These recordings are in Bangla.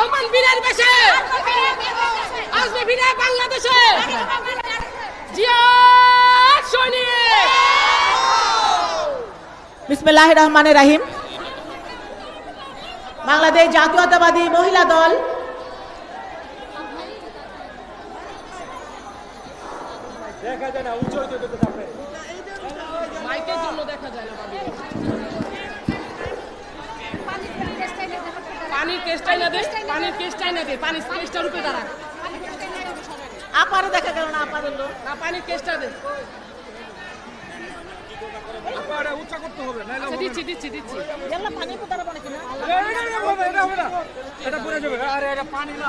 রহমান বীরের বেশে। আসবে ফিরে বাংলাদেশে। বিসমিল্লাহ রহমানের রাহিম। বাংলাদেশ জাতীয়তাবাদী মহিলা দল। মাইকের জন্য দেখা যায় না ভাবি। পানির কেসটাই না দে পানির কেসটাই না দে পানির কেসটার উপরে দাঁড়া। আপারও দেখা গেল না লোক। পানির কেসটা দে। নাহলে আচ্ছা, দিচ্ছি দিচ্ছি দিচ্ছি। পানি কিনা এটা হবে না এটা পড়ে যাবে। আরে এটা পানি না।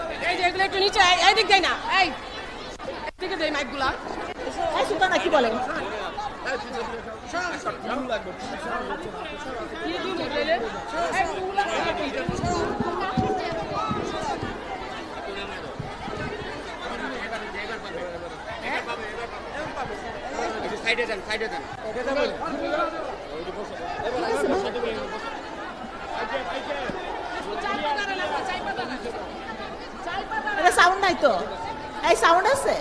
এই যে এগুলো একটু নিচে এই- দিক দেয় না এই। এদিকে দেই মাইকগুলা। এই সুলতানা কি বলেন কি দিন দিলে এটা সাউন্ড নাই তো? এই সাউন্ড আছে?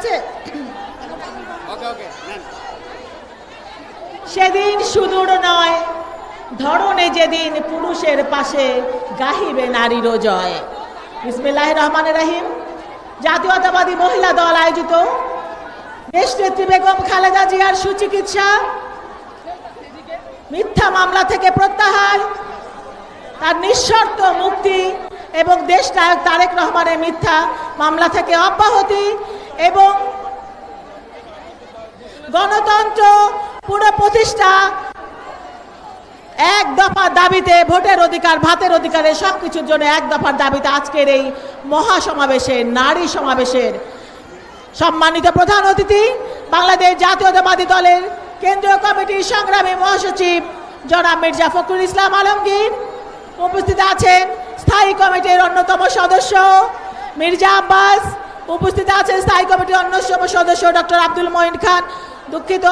আছে? সেদিন সুদূর নয় ধরনে যেদিন পুরুষের পাশে গাহিবে নারীরও জয়। বিসমিল্লাহ রহমান রাহিম। জাতীয়তাবাদী মহিলা দল আয়োজিত। দেশনেত্রী বেগম খালেদা জিয়ার সুচিকিৎসা। মিথ্যা মামলা থেকে প্রত্যাহার। তার নিঃশর্ত মুক্তি এবং দেশ নায়ক তারেক রহমানের মিথ্যা মামলা থেকে অব্যাহতি এবং গণতন্ত্র পুনঃপ্রতিষ্ঠা এক দফা দাবিতে ভোটের অধিকার, ভাতের অধিকারের সব কিছুর জন্য এক দফার দাবিতে আজকের এই মহাসমাবেশের নারী সমাবেশের সম্মানিত প্রধান অতিথি, বাংলাদেশ জাতীয়তাবাদী দলের কেন্দ্রীয় কমিটির সংগ্রামী মহাসচিব জনাব মির্জা ফখরুল ইসলাম আলমগীর উপস্থিত আছেন স্থায়ী কমিটির অন্যতম সদস্য মির্জা আব্বাস। উপস্থিত আছেন স্থায়ী কমিটির অন্যতম সদস্য ডক্টর আব্দুল মঈন খান। দুঃখিত,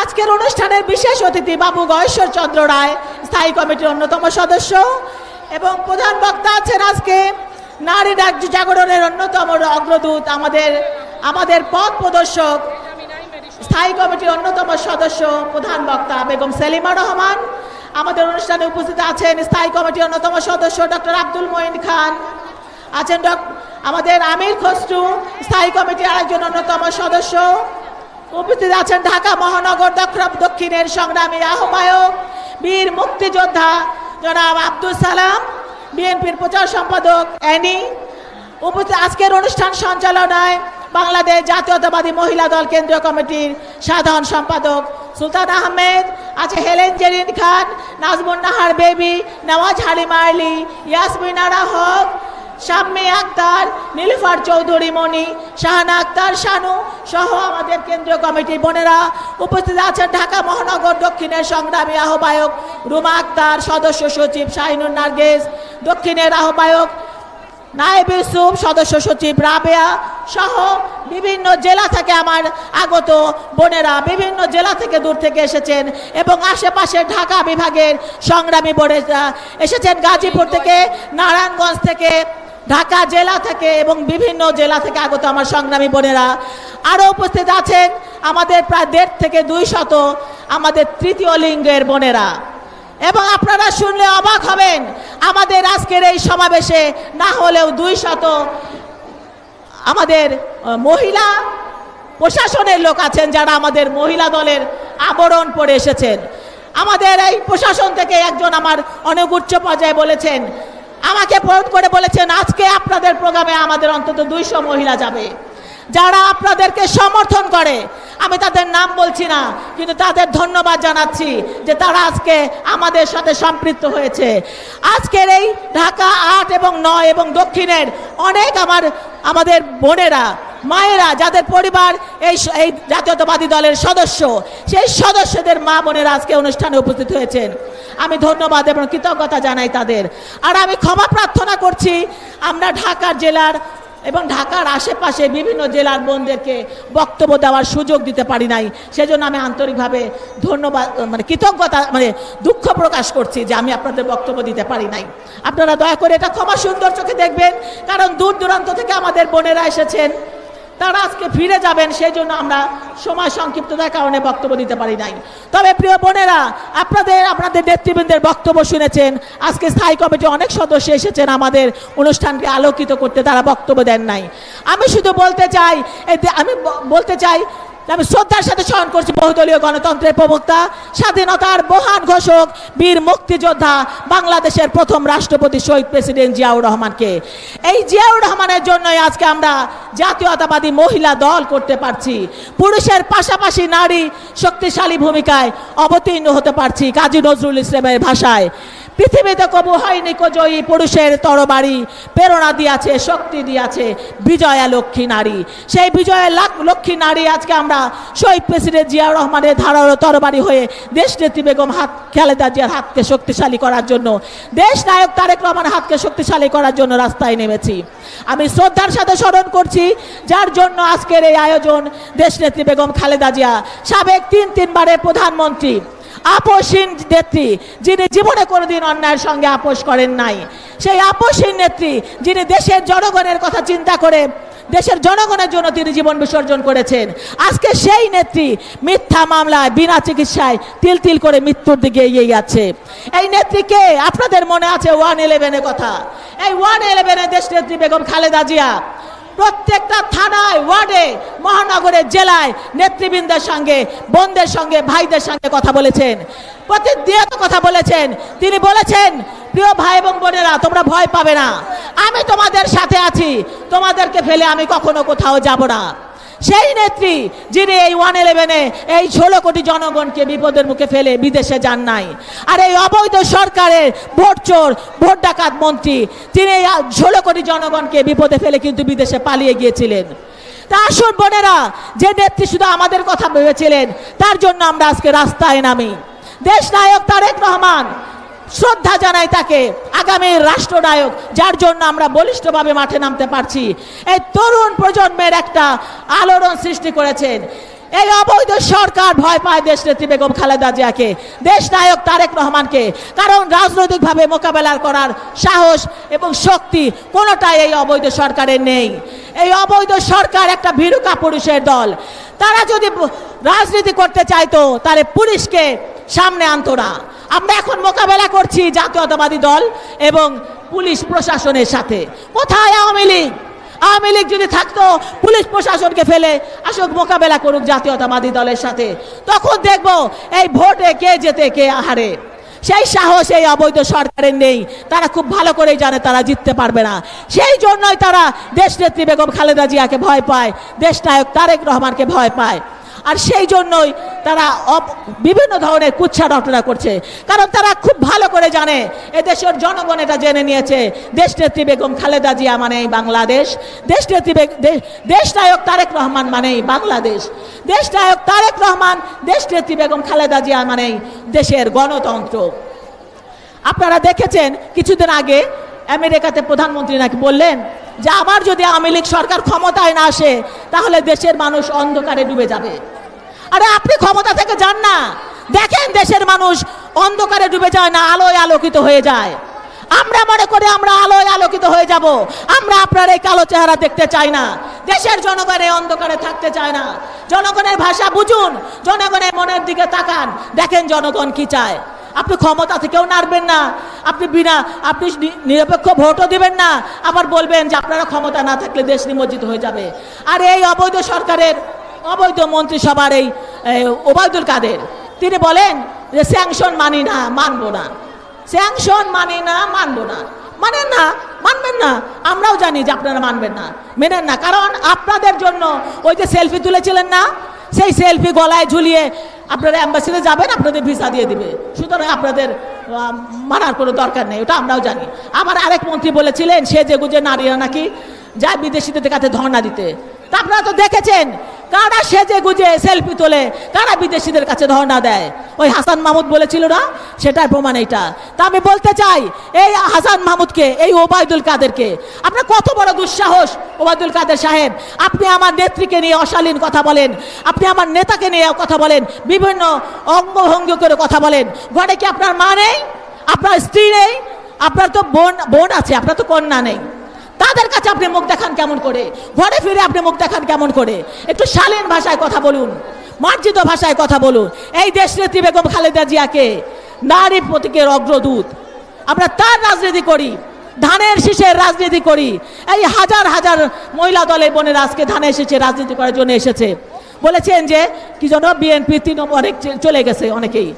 আজকের অনুষ্ঠানের বিশেষ অতিথি বাবু গয়েশ্বর চন্দ্র রায়, স্থায়ী কমিটির অন্যতম সদস্য। এবং প্রধান বক্তা আছেন আজকে নারী রাজ্য জাগরণের অন্যতম অগ্রদূত আমাদের আমাদের পথ প্রদর্শক, স্থায়ী কমিটির অন্যতম সদস্য প্রধান বক্তা বেগম সেলিমা রহমান। আমাদের অনুষ্ঠানে উপস্থিত আছেন স্থায়ী কমিটির অন্যতম সদস্য ডক্টর আব্দুল মঈন খান। আছেন আমাদের আমির খসরু, স্থায়ী কমিটির আরেকজন অন্যতম সদস্য। উপস্থিত আছেন ঢাকা মহানগর দক্ষ- দক্ষিণের সংগ্রামী আহ্বায়ক, বীর মুক্তিযোদ্ধা জনাব আব্দুল সালাম, বিএনপির প্রচার সম্পাদক অ্যানি। উপস্থিত আজকের অনুষ্ঠান সঞ্চালনায় বাংলাদেশ জাতীয়তাবাদী মহিলা দল কেন্দ্রীয় কমিটির সাধারণ সম্পাদক সুলতান আহমেদ আছে হেলেন জেরিন খান, নাজমুন নাহার বেবি, নওয়াজ হালিমা আলী ইয়াসমিন আরা হক, শাম্মী আক্তার, নীলুফার চৌধুরী মণি, শাহানা আক্তার, শানু সহ আমাদের কেন্দ্রীয় কমিটির বোনেরা উপস্থিত আছেন ঢাকা মহানগর দক্ষিণের সংগ্রামী আহ্বায়ক রুমা আক্তার, সদস্য সচিব শাহিনুর নার্গেস, দক্ষিণের আহ্বায়ক নায়েব ইউসুফ, সদস্য সচিব রাবেয়া সহ বিভিন্ন জেলা থেকে আমার আগত বোনেরা বিভিন্ন জেলা থেকে দূর থেকে এসেছেন এবং আশেপাশে ঢাকা বিভাগের সংগ্রামী বোনেরা এসেছেন গাজীপুর থেকে, নারায়ণগঞ্জ থেকে, ঢাকা জেলা থেকে এবং বিভিন্ন জেলা থেকে আগত আমার সংগ্রামী বোনেরা। আরও উপস্থিত আছেন আমাদের প্রায় দেড় থেকে দুই শত আমাদের তৃতীয় লিঙ্গের বোনেরা। এবং আপনারা শুনলে অবাক হবেন, আমাদের আজকের এই সমাবেশে না হলেও দুই শত আমাদের মহিলা প্রশাসনের লোক আছেন যারা আমাদের মহিলা দলের আবরণ পরে এসেছেন। আমাদের এই প্রশাসন থেকে একজন আমার অনেক উচ্চ পর্যায়ে বলেছেন, আমাকে ফোন করে বলেছেন, আজকে আপনাদের প্রোগ্রামে আমাদের অন্তত দুইশো মহিলা যাবে। যারা আপনাদেরকে সমর্থন করে আমি তাদের নাম বলছি না, কিন্তু তাদের ধন্যবাদ জানাচ্ছি যে তারা আজকে আমাদের সাথে সম্পৃক্ত হয়েছে। আজকের এই ঢাকা আট এবং নয় এবং দক্ষিণের অনেক আমার, আমাদের বোনেরা, মায়েরা, যাদের পরিবার এই এই জাতীয়তাবাদী দলের সদস্য, সেই সদস্যদের মা বোনেরা আজকে অনুষ্ঠানে উপস্থিত হয়েছেন। আমি ধন্যবাদ এবং কৃতজ্ঞতা জানাই তাদের। আর আমি ক্ষমা প্রার্থনা করছি, আমরা ঢাকার জেলার এবং ঢাকার আশেপাশে বিভিন্ন জেলার বোনদেরকে বক্তব্য দেওয়ার সুযোগ দিতে পারি নাই। সেজন্য আমি আন্তরিকভাবে ধন্যবাদ মানে কৃতজ্ঞতা মানে দুঃখ প্রকাশ করছি যে আমি আপনাদের বক্তব্য দিতে পারি নাই। আপনারা দয়া করে এটা ক্ষমা সুন্দর চোখে দেখবেন, কারণ দূর দূরান্ত থেকে আমাদের বোনেরা এসেছেন। তারা আজকে ফিরে যাবেন, সেই জন্য আমরা সময় সংক্ষিপ্ততার কারণে বক্তব্য দিতে পারি নাই। তবে প্রিয় বোনেরা, আপনাদের আপনাদের নেতৃবৃন্দের বক্তব্য শুনেছেন, আজকে স্থায়ী কমিটি অনেক সদস্য এসেছেন আমাদের অনুষ্ঠানকে আলোকিত করতে, তারা বক্তব্য দেন নাই। আমি শুধু বলতে চাই আমি বলতে চাই আমি শ্রদ্ধার সাথে স্মরণ করছি বহুদলীয় গণতন্ত্রের প্রবক্তা, স্বাধীনতার মহান ঘোষক, বীর মুক্তিযোদ্ধা, বাংলাদেশের প্রথম রাষ্ট্রপতি শহীদ প্রেসিডেন্ট জিয়াউর রহমানকে। এই জিয়াউর রহমানের জন্যই আজকে আমরা জাতীয়তাবাদী মহিলা দল করতে পারছি। পুরুষের পাশাপাশি নারী শক্তিশালী ভূমিকায় অবতীর্ণ হতে পারছি কাজী নজরুল ইসলামের ভাষায়। পৃথিবীতে কবু হয়নি কো জয়ী পুরুষের তরবারি। প্রেরণা দিয়াছে, শক্তি দিয়াছে বিজয়া লক্ষ্মী নারী। সেই বিজয়া লাক- লক্ষ্মী নারী আজকে আমরা শহীদ প্রেসিডেন্ট জিয়াউর রহমানের ধারালো তরবারি হয়ে দেশ নেত্রী বেগম হাত খালেদা জিয়ার হাতকে শক্তিশালী করার জন্য দেশ নায়ক তারেক রহমানের হাতকে শক্তিশালী করার জন্য রাস্তায় নেমেছি। আমি শ্রদ্ধার সাথে স্মরণ করছি, যার জন্য আজকের এই আয়োজন দেশ নেত্রী বেগম খালেদা জিয়া সাবেক তিন তিনবারের প্রধানমন্ত্রী। আপোষহীন নেত্রী, যিনি জীবনে কোনোদিন অন্যায়ের সঙ্গে আপোষ করেন নাই। সেই আপোষহীন নেত্রী, যিনি দেশের জনগণের কথা চিন্তা করে, দেশের জনগণের জন্য তিনি জীবন বিসর্জন করেছেন। আজকে সেই নেত্রী মিথ্যা মামলায়, বিনা চিকিৎসায় তিল তিল করে মৃত্যুর দিকে এগিয়ে যাচ্ছে। এই নেত্রীকে আপনাদের মনে আছে ওয়ান ইলেভেনের কথা। এই ওয়ান ইলেভেনের দেশ নেত্রী বেগম খালেদা জিয়া। প্রত্যেকটা থানায়, ওয়ার্ডে, মহানগরের জেলায় নেতৃবৃন্দের সঙ্গে, বোনদের সঙ্গে, ভাইদের সঙ্গে কথা বলেছেন। প্রতিনিয়ত কথা বলেছেন। তিনি বলেছেন, প্রিয় ভাই এবং বোনেরা, তোমরা ভয় পাবে না। আমি তোমাদের সাথে আছি। তোমাদেরকে ফেলে আমি কখনো কোথাও যাব না। সেই নেত্রী যিনি এই ওয়ান ইলেভেনে এই ষোলো কোটি জনগণকে বিপদের মুখে ফেলে বিদেশে যান নাই। আর এই অবৈধ সরকারের ভোট চোর, ভোট ডাকাত মন্ত্রী, তিনি এই ষোলো কোটি জনগণকে বিপদে ফেলে কিন্তু বিদেশে পালিয়ে গিয়েছিলেন। তা আসুন বোনেরা, যে নেত্রী শুধু আমাদের কথা ভেবেছিলেন, তার জন্য আমরা আজকে রাস্তায় নামি। দেশ নায়ক তারেক রহমান শ্রদ্ধা জানাই তাকে, আগামী রাষ্ট্রনায়ক, যার জন্য আমরা বলিষ্ঠভাবে মাঠে নামতে পারছি। এই তরুণ প্রজন্মের একটা আলোড়ন সৃষ্টি করেছেন। এই অবৈধ সরকার ভয় পায় দেশ নেত্রী বেগম খালেদা জিয়াকে দেশ নায়ক তারেক রহমানকে, কারণ রাজনৈতিকভাবে মোকাবেলা করার সাহস এবং শক্তি কোনোটাই এই অবৈধ সরকারের নেই। এই অবৈধ সরকার একটা ভীরুকা পুরুষের দল। তারা যদি রাজনীতি করতে চাইতো, তাহলে পুলিশকে সামনে আনতো না। আমরা এখন মোকাবেলা করছি জাতীয়তাবাদী দল এবং পুলিশ প্রশাসনের সাথে। কোথায় আওয়ামী লীগ? আওয়ামী লীগ যদি থাকতো, পুলিশ প্রশাসনকে ফেলে আসুক, মোকাবেলা করুক জাতীয়তাবাদী দলের সাথে। তখন দেখব এই ভোটে কে যেতে কে হারে। সেই সাহস এই অবৈধ সরকারের নেই। তারা খুব ভালো করেই জানে, তারা জিততে পারবে না। সেই জন্যই তারা দেশ নেত্রী বেগম খালেদা জিয়াকে ভয় পায় দেশ নায়ক তারেক রহমানকে ভয় পায়। আর সেই জন্যই তারা বিভিন্ন ধরনের কুচ্ছা রটনা করছে। কারণ তারা খুব ভালো করে জানে, এদেশের জনগণ এটা জেনে নিয়েছে। দেশ নেত্রী বেগম খালেদা জিয়া মানেই বাংলাদেশ। দেশ নেত্রী বেগ- দেশ নায়ক তারেক রহমান মানেই বাংলাদেশ। দেশ নায়ক তারেক রহমান দেশ নেত্রী বেগম খালেদা জিয়া মানেই দেশের গণতন্ত্র। আপনারা দেখেছেন, কিছুদিন আগে আমেরিকাতে প্রধানমন্ত্রী নাকি বললেন যে আবার যদি আওয়ামী লীগ সরকার ক্ষমতায় না আসে, তাহলে দেশের মানুষ অন্ধকারে ডুবে যাবে। আরে আপনি ক্ষমতা থেকে যান না। দেখেন দেশের মানুষ অন্ধকারে ডুবে যায় না, আলোয় আলোকিত হয়ে যায়। আমরা মনে করি আমরা আলোয় আলোকিত হয়ে যাব। আমরা আপনার এই কালো চেহারা দেখতে চাই না। দেশের জনগণ অন্ধকারে থাকতে চায় না। জনগণের ভাষা বুঝুন, জনগণের মনের দিকে তাকান। দেখেন জনগণ কি চায়। আপনি ক্ষমতা থেকেও নাড়বেন না। আপনি বিনা, আপনি নিরপেক্ষ ভোটও দিবেন না। আবার বলবেন যে আপনারা ক্ষমতা না থাকলে দেশ নিমজ্জিত হয়ে যাবে। আর এই অবৈধ সরকারের অবৈধ মন্ত্রিসভার এই ওবায়দুল কাদের। তিনি বলেন যে স্যাংশন মানি না, মানবো না। স্যাংশন মানি না, মানবো না। মানেন না, মানবেন না। আমরাও জানি যে আপনারা মানবেন না। মেনেন না। কারণ আপনাদের জন্য ওই যে সেলফি তুলেছিলেন না, সেই সেলফি গলায় ঝুলিয়ে আপনারা অ্যাম্বাসিতে যাবেন, আপনাদের ভিসা দিয়ে দিবে। সুতরাং আপনাদের মানার কোনো দরকার নেই, ওটা আমরাও জানি। আবার আরেক মন্ত্রী বলেছিলেন, সে যে গুজে নারীরা নাকি যায় বিদেশিদের কাছে ধর্ণা দিতে। তা আপনারা তো দেখেছেন কারা সেজে গুজে সেলফি তোলে? কারা বিদেশিদের কাছে ধর্ণা দেয়? ওই হাসান মাহমুদ বলেছিল না? সেটার প্রমাণ এইটা। তা আমি বলতে চাই, এই হাসান মাহমুদকে, এই ওবায়দুল কাদেরকে, আপনার কত বড় দুঃসাহস, ওবায়দুল কাদের সাহেব? আপনি আমার নেত্রীকে নিয়ে অশালীন কথা বলেন, আপনি আমার নেতাকে নিয়ে কথা বলেন, বিভিন্ন অঙ্গভঙ্গি করে কথা বলেন। ঘরে কি আপনার মা নেই? আপনার স্ত্রী নেই? আপনার তো বোন বোন আছে, আপনার তো কন্যা নেই। তাদের কাছে আপনি মুখ দেখান কেমন করে? ঘরে ফিরে আপনি মুখ দেখান কেমন করে? একটু শালীন ভাষায় কথা বলুন। মার্জিত ভাষায় কথা বলুন। এই দেশ নেত্রী বেগম খালেদা জিয়াকে নারী প্রতীকের অগ্রদূত। আমরা তার রাজনীতি করি, ধানের শীষের রাজনীতি করি। এই হাজার হাজার মহিলা দলের বোনের আজকে ধানের শীষে রাজনীতি করার জন্য এসেছে। বলেছেন যে, কি যেন বিএনপি তিন অনেক চলে গেছে অনেকেই।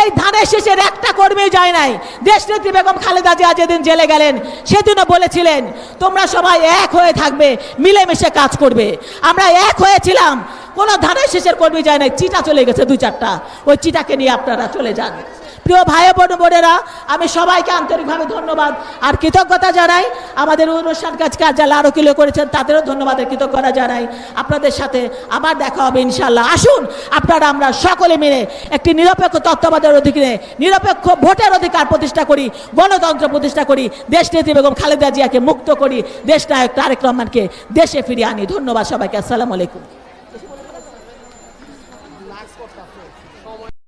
এই ধানের শেষের একটা কর্মী যায় নাই। দেশনেত্রী বেগম খালেদা জিয়া যেদিন জেলে গেলেন, সেদিনও বলেছিলেন, তোমরা সবাই এক হয়ে থাকবে, মিলেমিশে কাজ করবে। আমরা এক হয়েছিলাম, কোনো ধানের শেষের কর্মী যায় নাই, চিটা চলে গেছে দু চারটা ওই চিটাকে নিয়ে আপনারা চলে যান। প্রিয় ভাই বোন বোনেরা, আমি সবাইকে আন্তরিকভাবে ধন্যবাদ আর কৃতজ্ঞতা জানাই। আমাদের অনুষ্ঠান কাজ যারা আরও কিলো করেছেন, তাদেরও ধন্যবাদের কৃতজ্ঞতা জানাই। আপনাদের সাথে আবার দেখা হবে ইনশাল্লাহ আসুন, আপনারা আমরা সকলে মিলে একটি নিরপেক্ষ তত্ত্বাবধানের অধিকারে, নিরপেক্ষ ভোটের অধিকার প্রতিষ্ঠা করি, গণতন্ত্র প্রতিষ্ঠা করি দেশ নেত্রী বেগম খালেদা জিয়াকে মুক্ত করি, দেশ নায়ক তারেক রহমানকে দেশে ফিরিয়ে আনি। ধন্যবাদ সবাইকে। আসসালামু আলাইকুম।